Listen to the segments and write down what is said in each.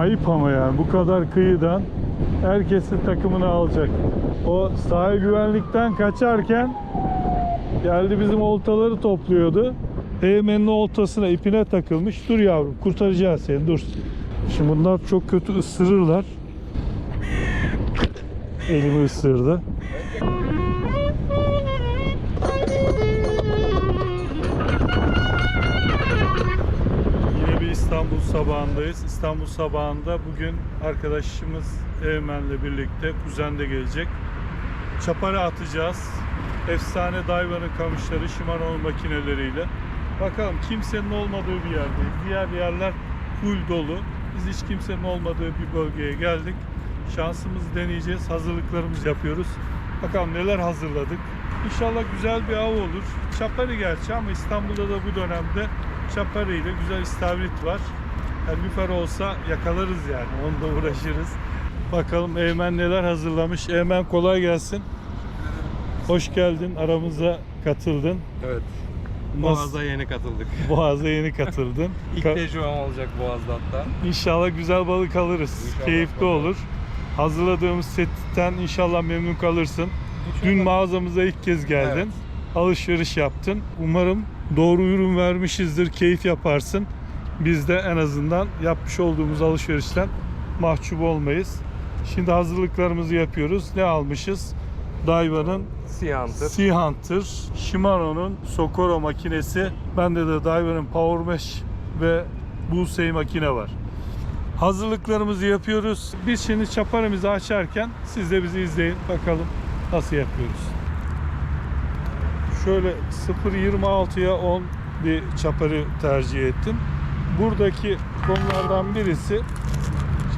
Ayıp ama yani bu kadar kıyıdan herkesin takımını alacak. O sahil güvenlikten kaçarken geldi bizim oltaları topluyordu. Eğmenin oltasına ipine takılmış. Dur yavrum kurtaracağız seni dur. Şimdi bunlar çok kötü ısırırlar. Elimi ısırdı. Sabahındayız. İstanbul sabahında bugün arkadaşımız Eymen'le birlikte kuzen de gelecek. Çapara atacağız. Efsane Daiwa'nın kamışları Shimano'nun makineleriyle. Bakalım kimsenin olmadığı bir yerdeyiz. Diğer yerler full dolu. Biz hiç kimsenin olmadığı bir bölgeye geldik. Şansımızı deneyeceğiz. Hazırlıklarımızı yapıyoruz. Bakalım neler hazırladık. İnşallah güzel bir av olur. Çapari gerçi ama İstanbul'da da bu dönemde Çapari ile güzel istavrit var. Para olsa yakalarız yani. Onunla uğraşırız. Bakalım Eymen neler hazırlamış. Eymen kolay gelsin. Hoş geldin. Aramıza katıldın. Evet. Boğaz'a yeni katıldık. Boğaz'a yeni katıldın. İlk Ka- tecrübem olacak Boğaz'da hatta. İnşallah güzel balık alırız. İnşallah Keyifli bakalım. olur. Hazırladığımız setten inşallah memnun kalırsın. Dün mağazamıza ilk kez geldin. Evet. Alışveriş yaptın. Umarım doğru ürün vermişizdir. Keyif yaparsın. Biz de en azından yapmış olduğumuz alışverişten mahcup olmayız. Şimdi hazırlıklarımızı yapıyoruz. Ne almışız? Daiwa'nın Siyantır. Sea Hunter, Shimano'nun Socorro makinesi, bende de Daiwa'nın Power Mesh ve Bullseye makine var. Hazırlıklarımızı yapıyoruz. Biz şimdi çaparımızı açarken siz de bizi izleyin. Bakalım nasıl yapıyoruz. Şöyle 0.26'ya 10 bir çaparı tercih ettim. Buradaki konulardan birisi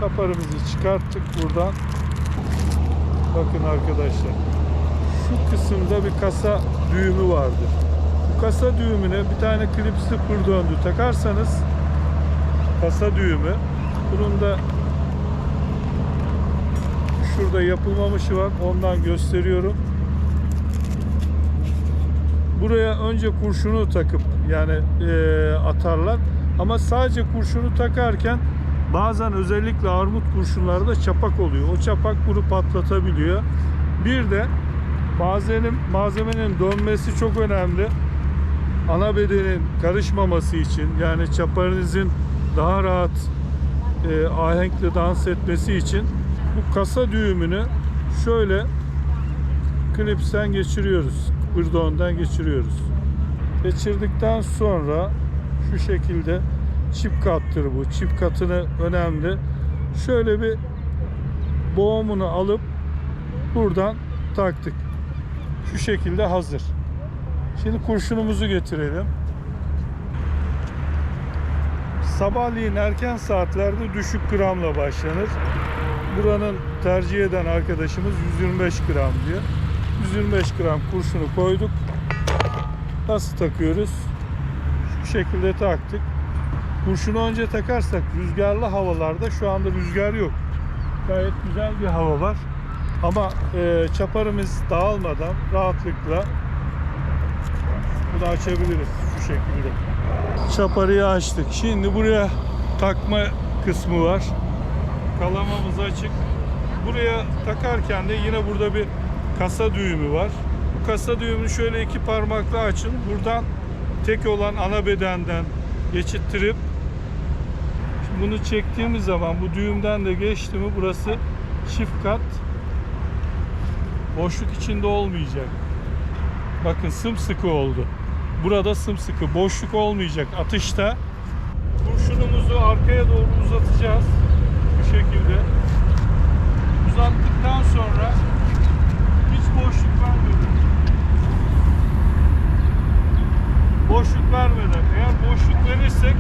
çaparımızı çıkarttık buradan. Bakın arkadaşlar şu kısımda bir kasa düğümü vardır. Bu kasa düğümüne bir tane klip sıfır döndü takarsanız kasa düğümü bunun da şurada yapılmamışı var ondan gösteriyorum. Buraya önce kurşunu takıp yani eee, atarlar ama sadece kurşunu takarken bazen özellikle armut kurşunlarda çapak oluyor. O çapak bunu patlatabiliyor. Bir de malzemenin, malzemenin dönmesi çok önemli. Ana bedenin karışmaması için yani çaparınızın daha rahat e, ahenkle dans etmesi için bu kasa düğümünü şöyle klipsten geçiriyoruz. Kırdondan geçiriyoruz. Geçirdikten sonra şu şekilde çip kattır bu. Çip katını önemli. Şöyle bir boğumunu alıp buradan taktık. Şu şekilde hazır. Şimdi kurşunumuzu getirelim. Sabahleyin erken saatlerde düşük gramla başlanır. Buranın tercih eden arkadaşımız 125 gram diyor. 125 gram kurşunu koyduk. Nasıl takıyoruz? Şekilde taktık. Kurşunu önce takarsak rüzgarlı havalarda şu anda rüzgar yok. Gayet güzel bir hava var. Ama e, çaparımız dağılmadan rahatlıkla bunu açabiliriz şu şekilde. Çaparıyı açtık. Şimdi buraya takma kısmı var. Kalamamız açık. Buraya takarken de yine burada bir kasa düğümü var. Bu kasa düğümünü şöyle iki parmakla açın. Buradan tek olan ana bedenden geçittirip bunu çektiğimiz zaman bu düğümden de geçti mi burası çift kat boşluk içinde olmayacak. Bakın sımsıkı oldu. Burada sımsıkı boşluk olmayacak atışta. Kurşunumuzu arkaya doğru uzatacağız. Bu şekilde. Uzattıktan sonra hiç boşluk vermeden boşluk vermeden eğer boşluk verirsek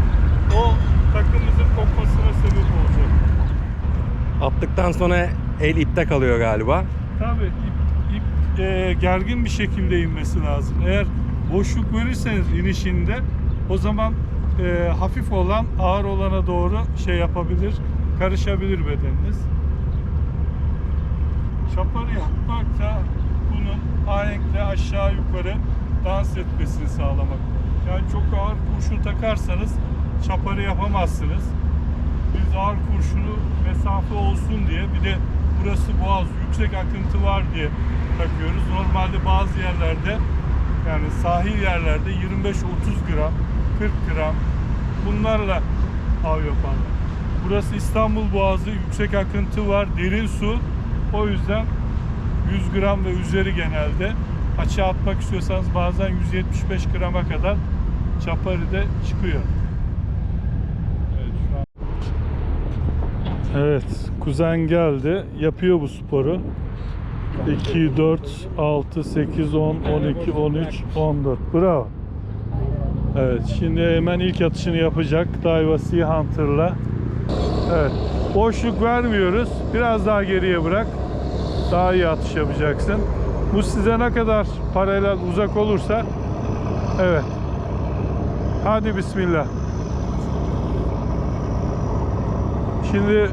o takımımızın kopmasına sebep olacak. Attıktan sonra el ipte kalıyor galiba. Tabii ip, ip e, gergin bir şekilde inmesi lazım. Eğer boşluk verirseniz inişinde o zaman e, hafif olan ağır olana doğru şey yapabilir, karışabilir bedeniniz. Çaparı yapmak da bunun ahenkle aşağı yukarı dans etmesini sağlamak. Yani çok ağır kurşun takarsanız çaparı yapamazsınız. Biz ağır kurşunu mesafe olsun diye bir de burası boğaz yüksek akıntı var diye takıyoruz. Normalde bazı yerlerde yani sahil yerlerde 25-30 gram, 40 gram bunlarla av yaparlar. Burası İstanbul Boğazı, yüksek akıntı var, derin su. O yüzden 100 gram ve üzeri genelde. Açığa atmak istiyorsanız bazen 175 grama kadar çaparide çıkıyor. Evet, şu an... Evet, kuzen geldi. Yapıyor bu sporu. 2, 4, 6, 8, 10, 12, 13, 14. Bravo. Evet, şimdi hemen ilk atışını yapacak Daiwa Sea Hunter'la. Evet, boşluk vermiyoruz. Biraz daha geriye bırak. Daha iyi atış yapacaksın. Bu size ne kadar paralel uzak olursa evet. Hadi bismillah. Şimdi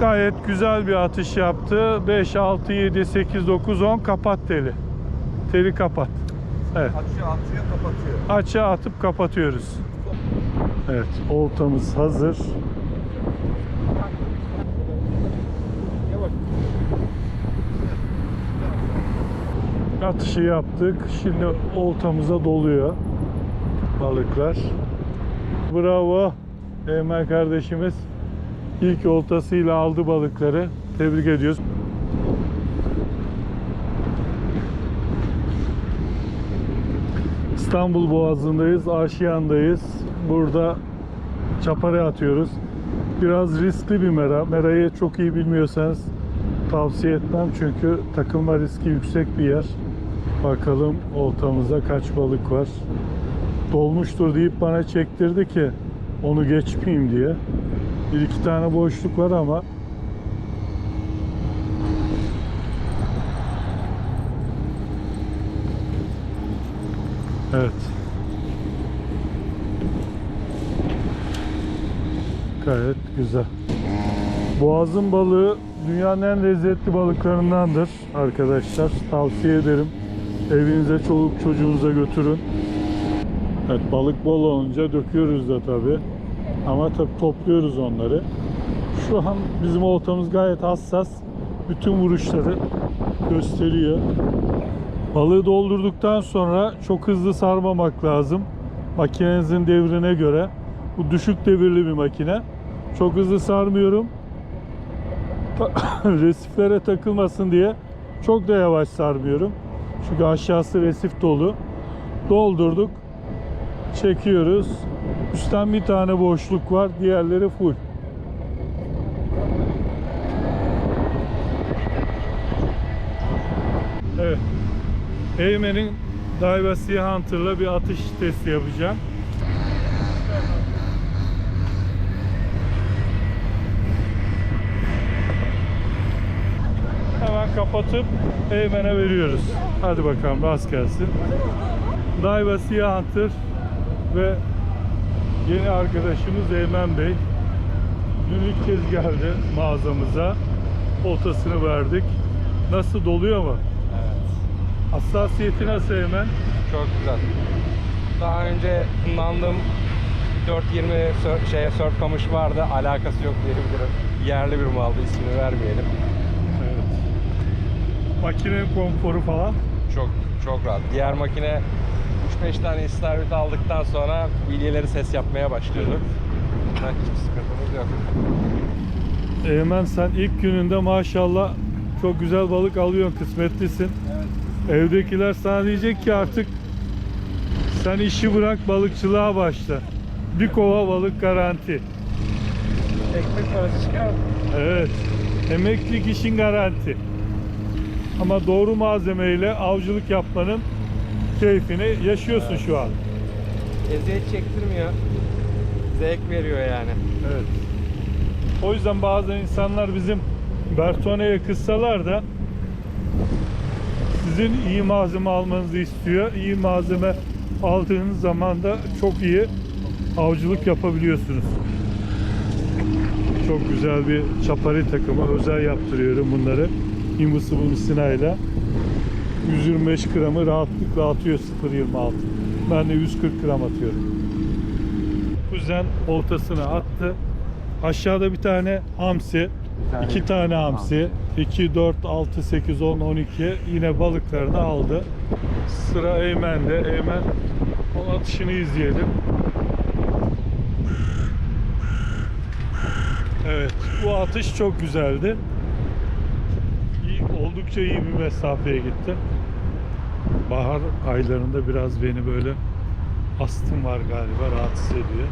gayet güzel bir atış yaptı. 5, 6, 7, 8, 9, 10 kapat teli. Teli kapat. Evet. Açıyor, atıyor, kapatıyor. Açığa atıp kapatıyoruz. Evet, oltamız hazır. Atışı yaptık. Şimdi oltamıza doluyor balıklar. Bravo. Eymen kardeşimiz ilk oltasıyla aldı balıkları. Tebrik ediyoruz. İstanbul Boğazı'ndayız, Aşiyan'dayız. Burada çapara atıyoruz. Biraz riskli bir mera. Merayı çok iyi bilmiyorsanız tavsiye etmem çünkü takılma riski yüksek bir yer. Bakalım oltamıza kaç balık var. Dolmuştur deyip bana çektirdi ki onu geçmeyeyim diye. Bir iki tane boşluk var ama Evet. Gayet güzel. Boğazın balığı dünyanın en lezzetli balıklarındandır arkadaşlar. Tavsiye ederim. Evinize, çoluk çocuğunuza götürün. Evet balık bol olunca döküyoruz da tabi. Ama tabi topluyoruz onları. Şu an bizim oltamız gayet hassas. Bütün vuruşları gösteriyor. Balığı doldurduktan sonra çok hızlı sarmamak lazım. Makinenizin devrine göre. Bu düşük devirli bir makine. Çok hızlı sarmıyorum. Resiflere takılmasın diye çok da yavaş sarmıyorum. Çünkü aşağısı resif dolu. Doldurduk. Çekiyoruz. Üstten bir tane boşluk var. Diğerleri full. Evet. Eymen'in Daiwa Sea Hunter'la bir atış testi yapacağım. Hemen kapatıp Eymen'e veriyoruz. Hadi bakalım rast gelsin. Daiwa Sea Hunter ve yeni arkadaşımız Eymen Bey. Dün ilk kez geldi mağazamıza. Oltasını verdik. Nasıl doluyor mu? Hassasiyeti nasıl Eymen? Çok güzel. Daha önce kullandığım 420 sör, şeye, surf kamışı vardı. Alakası yok diyebilirim. Yerli bir maldı. ismini vermeyelim. Evet. Makine konforu falan. Çok çok rahat. Diğer makine 3-5 tane istavrit aldıktan sonra bilyeleri ses yapmaya başlıyordu. Ha, hiçbir sıkıntımız yok. Eymen sen ilk gününde maşallah çok güzel balık alıyorsun, kısmetlisin. Evdekiler sana diyecek ki artık sen işi bırak balıkçılığa başla. Bir kova balık garanti. Ekmek parası çıkar. Evet. Emeklilik işin garanti. Ama doğru malzemeyle avcılık yapmanın keyfini yaşıyorsun şu an. Eziyet çektirmiyor. Zevk veriyor yani. Evet. O yüzden bazı insanlar bizim Bertone'ye kıssalar da sizin iyi malzeme almanızı istiyor. İyi malzeme aldığınız zaman da çok iyi avcılık yapabiliyorsunuz. Çok güzel bir çapari takımı özel yaptırıyorum bunları. Invisible Sina'yla. 125 gramı rahatlıkla atıyor 0.26. Ben de 140 gram atıyorum. Kuzen oltasını attı. Aşağıda bir tane hamsi, tane iki tane hamsi, 2, 4, 6, 8, 10, 12 yine balıklarını aldı. Sıra Eymen'de. Eymen onun atışını izleyelim. Evet, bu atış çok güzeldi. Oldukça iyi bir mesafeye gitti. Bahar aylarında biraz beni böyle astım var galiba rahatsız ediyor.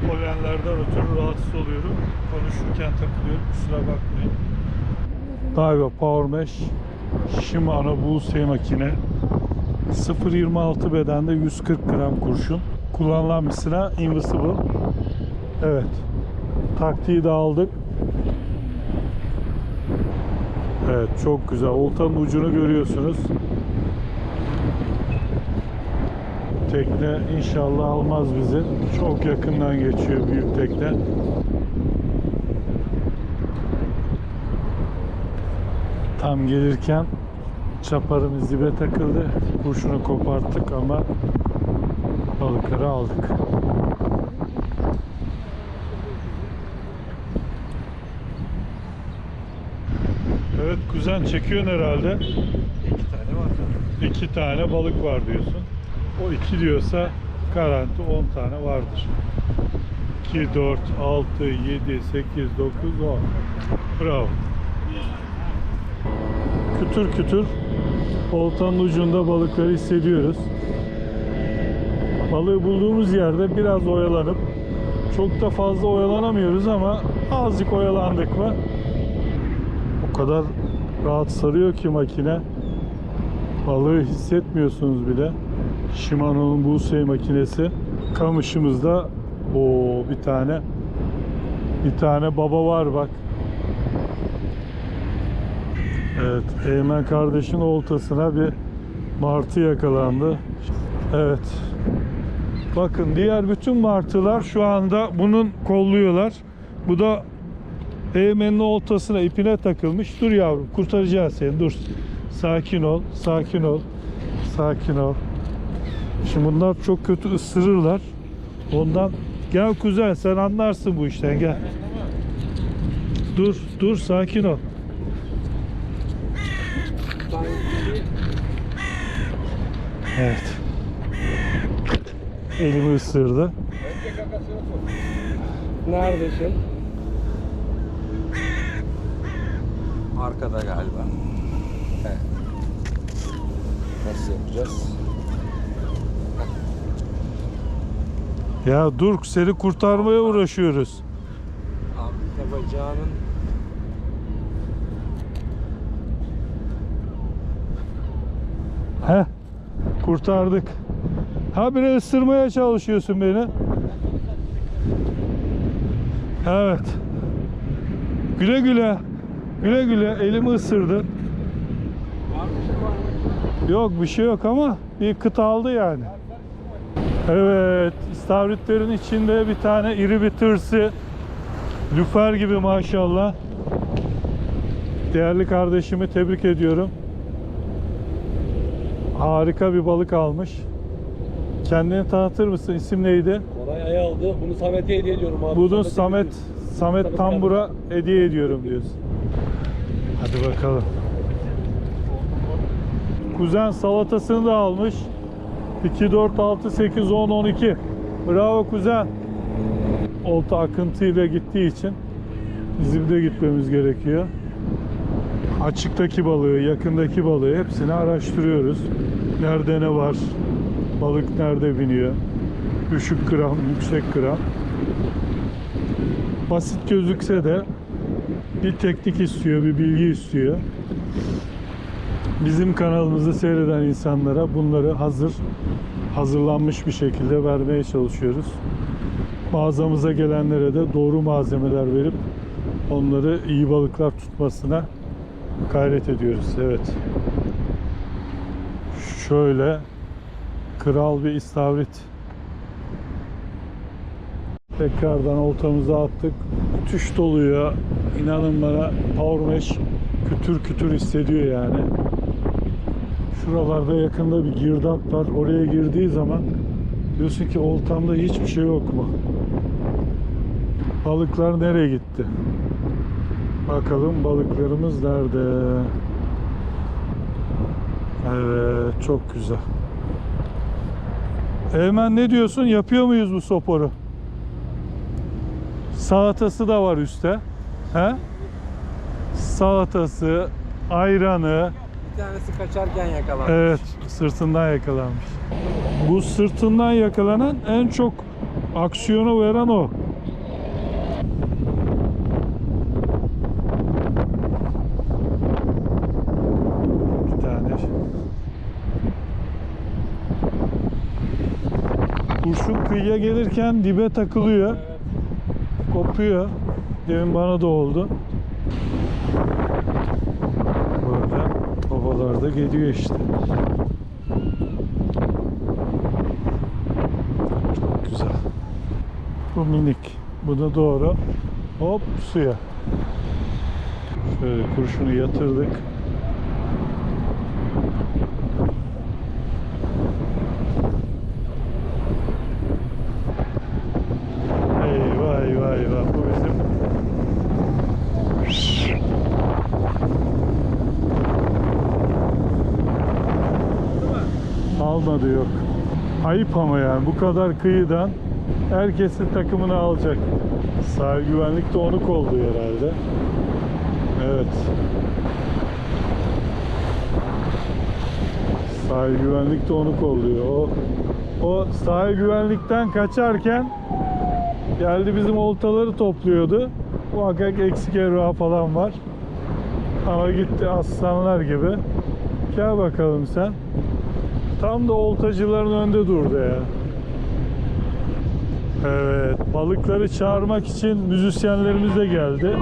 Polenlerden ötürü rahatsız oluyorum. Konuşurken takılıyorum. Kusura bakmayın. Galiba Power Mesh Shimano Buse makine 0.26 bedende 140 gram kurşun. Kullanılan bir silah Invisible. Evet. Taktiği de aldık. Evet çok güzel. Oltanın ucunu görüyorsunuz. Tekne inşallah almaz bizi. Çok yakından geçiyor büyük tekne. Tam gelirken çaparımız dibe takıldı. Kurşunu koparttık ama balıkları aldık. Evet kuzen çekiyorsun herhalde. İki tane var. İki tane balık var diyorsun. O iki diyorsa garanti 10 tane vardır. 2, 4, 6, 7, 8, 9, 10. Bravo. Kütür kütür oltanın ucunda balıkları hissediyoruz. Balığı bulduğumuz yerde biraz oyalanıp çok da fazla oyalanamıyoruz ama azıcık oyalandık mı o kadar rahat sarıyor ki makine balığı hissetmiyorsunuz bile. Shimano'nun Buse makinesi. Kamışımızda o bir tane bir tane baba var bak. Evet, Eymen kardeşin oltasına bir martı yakalandı. Evet. Bakın diğer bütün martılar şu anda bunun kolluyorlar. Bu da Eymen'in oltasına ipine takılmış. Dur yavrum kurtaracağız seni dur. Sakin ol, sakin ol, sakin ol. Şimdi bunlar çok kötü ısırırlar. Ondan gel kuzen sen anlarsın bu işten gel. Dur, dur sakin ol. Evet. Elimi ısırdı. Neredesin? Arkada galiba. Evet. Nasıl yapacağız? Ya dur seni kurtarmaya uğraşıyoruz. Arka bacağının He? Kurtardık. Ha bir ısırmaya çalışıyorsun beni. Evet. Güle güle. Güle güle elimi ısırdı. Yok bir şey yok ama bir kıt aldı yani. Evet, istavritlerin içinde bir tane iri bir tırsı. Lüfer gibi maşallah. Değerli kardeşimi tebrik ediyorum. Harika bir balık almış. Kendini tanıtır mısın? İsim neydi? Koray Ay aldı. Bunu Samet'e hediye ediyorum abi. Bunu Samet Samet Samet Tambur'a hediye ediyorum diyorsun. Hadi bakalım. Kuzen salatasını da almış. 2 4 6 8 10 12. Bravo kuzen. Olta akıntıyla gittiği için bizim de gitmemiz gerekiyor. Açıktaki balığı, yakındaki balığı hepsini araştırıyoruz. Nerede ne var? Balık nerede biniyor? Düşük gram, yüksek gram basit gözükse de bir teknik istiyor, bir bilgi istiyor. Bizim kanalımızı seyreden insanlara bunları hazır, hazırlanmış bir şekilde vermeye çalışıyoruz. Mağazamıza gelenlere de doğru malzemeler verip onları iyi balıklar tutmasına gayret ediyoruz. Evet. Şöyle kral bir istavrit Tekrardan oltamızı attık. Müthiş doluyor. İnanın bana Power Mesh kütür kütür hissediyor yani. Şuralarda yakında bir girdap var. Oraya girdiği zaman diyorsun ki oltamda hiçbir şey yok mu? Balıklar nereye gitti? Bakalım balıklarımız nerede? Evet, çok güzel. Eymen ne diyorsun? Yapıyor muyuz bu soporu? Salatası da var üstte. He? Salatası, ayranı, Bir tanesi kaçarken yakalandı. Evet, sırtından yakalanmış. Bu sırtından yakalanan en çok aksiyonu veren o. Bir tane. Kurşun kıyıya gelirken dibe takılıyor. Kopuyor. Demin bana da oldu. Böyle havalarda geliyor işte. Çok güzel. Bu minik. Bu da doğru. Hop suya. Şöyle kurşunu yatırdık. Eyvah eyvah eyvah. Bu bizim Almadı yok. Ayıp ama yani bu kadar kıyıdan herkesin takımını alacak. Sahil güvenlik de onu kolluyor herhalde. Evet. Sahil güvenlik de onu kolluyor. O, o sahil güvenlikten kaçarken geldi bizim oltaları topluyordu. Muhakkak eksik evrağı falan var. Ama gitti aslanlar gibi. Gel bakalım sen. Tam da oltacıların önünde durdu ya. Evet, balıkları çağırmak için müzisyenlerimiz de geldi.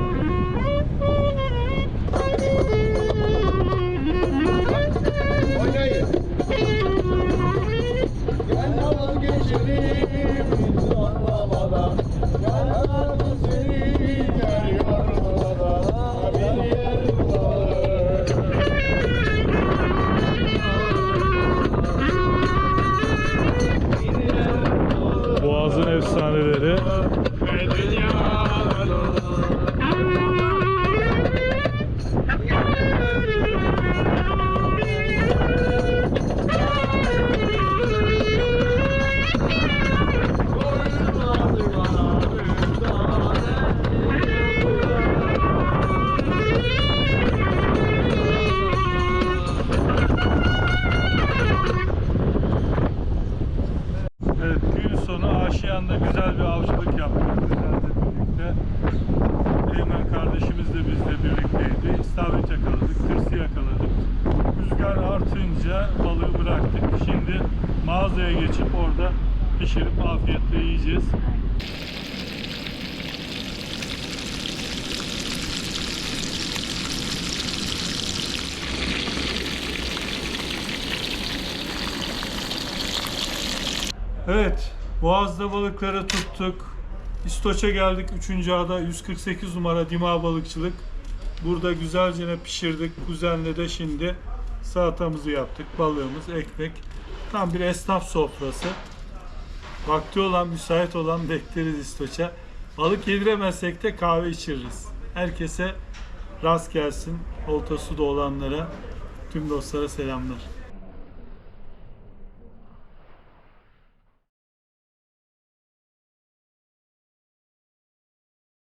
Evet, Boğaz'da balıkları tuttuk. İstoç'a geldik 3. ada 148 numara Dima Balıkçılık. Burada güzelce ne pişirdik. Kuzenle de şimdi salatamızı yaptık. Balığımız, ekmek. Tam bir esnaf sofrası. Vakti olan, müsait olan bekleriz İstoç'a. Balık yediremezsek de kahve içiririz. Herkese rast gelsin. Oltası da olanlara, tüm dostlara selamlar.